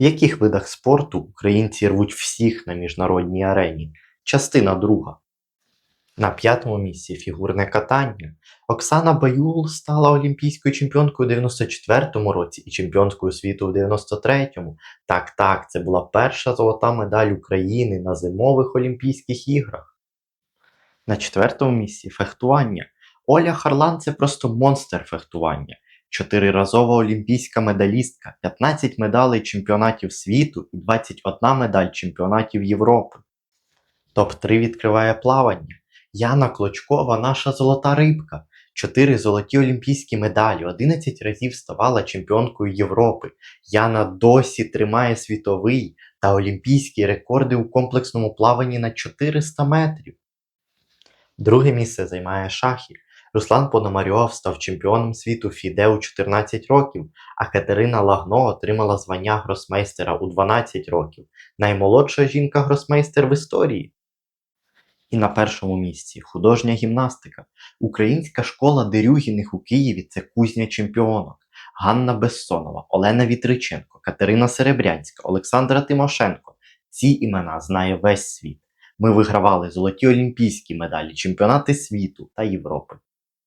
В яких видах спорту українці рвуть всіх на міжнародній арені? Частина друга. На п'ятому місці фігурне катання. Оксана Баюл стала олімпійською чемпіонкою у 94-му році і чемпіонкою світу в 93-му. Так, так, це була перша золота медаль України на зимових Олімпійських іграх. На четвертому місці фехтування. Оля Харлан це просто монстр фехтування. Чотириразова олімпійська медалістка, 15 медалей чемпіонатів світу і 21 медаль чемпіонатів Європи. Топ-3 відкриває плавання. Яна Клочкова наша золота рибка. 4 золоті олімпійські медалі, 11 разів ставала чемпіонкою Європи. Яна досі тримає світовий та олімпійські рекорди у комплексному плаванні на 400 метрів. Друге місце займає шахи. Руслан Пономарьов став чемпіоном світу Фіде у 14 років, а Катерина Лагно отримала звання гросмейстера у 12 років. Наймолодша жінка-гросмейстер в історії. І на першому місці художня гімнастика. Українська школа Дерюгіних у Києві це кузня чемпіонок. Ганна Бессонова, Олена Вітриченко, Катерина Серебрянська, Олександра Тимошенко. Ці імена знає весь світ. Ми вигравали золоті олімпійські медалі, чемпіонати світу та Європи.